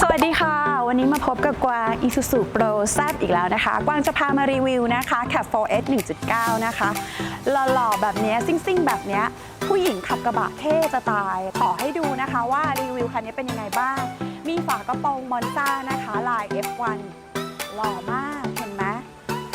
สวัสดีค่ะ วันนี้มาพบกับกวาง Isuzu Pro Z อีกแล้วนะคะ กวางจะพามารีวิวนะคะ Cap 4S 1.9 นะคะ หล่อๆ แบบนี้ยซิ่งๆ แบบนี้ ผู้หญิงขับกระบะเท่จะตาย ขอให้ดูนะคะว่ารีวิวคันนี้เป็นยังไงบ้าง มีฝากระโปรงมอนซ่านะคะ ลาย F1 หล่อมาก เห็นไหม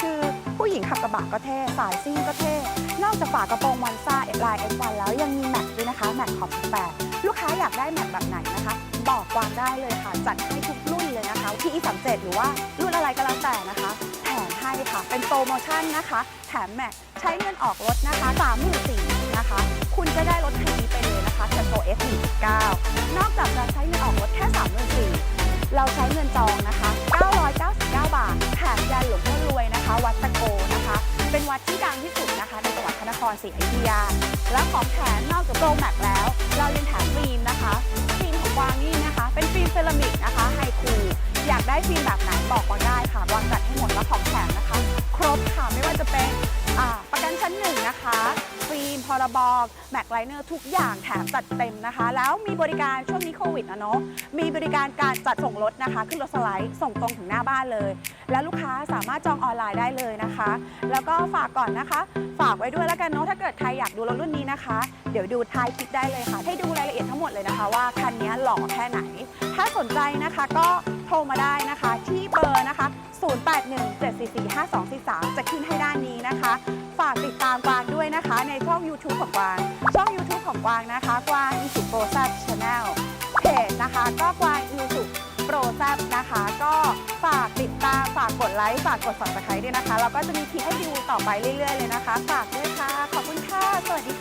คือผู้หญิงขับกระบะก็เท่ สายซิ่งก็เท่ นอกจากฝากระโปรงมอนซ่าลาย F1 แล้วยังมีแม็กด้วยนะคะ แม็กขอบ18ลูกค้าอยากได้แม็กแบบไหนนะคะ บอกกวางได้เลยค่ะ จัดให้ทุกรุ่นเลยนะคะ ที่ E37 หรือว่ารุ่นอะไรก็แล้วแต่นะคะ แถมให้ค่ะ เป็นโปรโมชั่นนะคะ แถมแม็กใช้เงินออกรถนะคะ34,000นะคะ คุณจะได้รถคันนี้ไปเลยนะคะแคโ F 1.9นอกจากจะใช้เงินออกรถแค่34,000เราใช้เงินจองนะคะ 999 บาทแถมยันหลวงพ่อรวยนะคะ วัดตะโกนะคะ เป็นวัดที่ดังที่สุดนะคะ ในจังหวัดพระนครศรีอยุธยา และของแถมนอกจากโปรแม็กแล้ว ฟิล์มแบบไหนบอกกวาได้ค่ะวางจัดให้หมดแล้วของแถมนะคะ ครบค่ะไม่ว่าจะเป็นประกันชั้นหนึ่งนะคะ ฟิล์มพรบแม็กไลเนอร์ทุกอย่างแถมจัดเต็มนะคะ แล้วมีบริการช่วงนี้โควิดนะเนาะมีบริการการจัดส่งรถนะคะ ขึ้นรถสไลด์ส่งตรงถึงหน้าบ้านเลย แล้วลูกค้าสามารถจองออนไลน์ได้เลยนะคะ แล้วก็ฝากก่อนนะคะ ฝากไว้ด้วยแล้วกันเนาะถ้าเกิดใครอยากดูรถรุ่นนี้นะคะ เดี๋ยวดูท้ายคลิปได้เลยค่ะ ให้ดูรายละเอียดทั้งหมดเลยนะคะ ว่าคันนี้หล่อแค่ไหน ถ้าสนใจนะคะก็ ทรมาได้นะคะ ที่เบอร์นะคะ 0817445243 จะขึ้นให้ด้านนี้นะคะ ฝากติดตามกวางด้วยนะคะ ในช่อง YouTube ของกวาง ช่อง YouTube ของกวางนะคะกวาง i s u Pro s a p Channel เพจนะคะ ก็กวาง i s u Pro s a p นะคะ ก็ฝากติดตามฝากกดไลค์ฝากกด subscribe ด้วยนะคะแล้วก็จะมีคลิปให้ดูต่อไปเรื่อยๆเลยนะคะ ฝากด้วยค่ะ ขอบคุณค่ะ สวัสดีค่ะ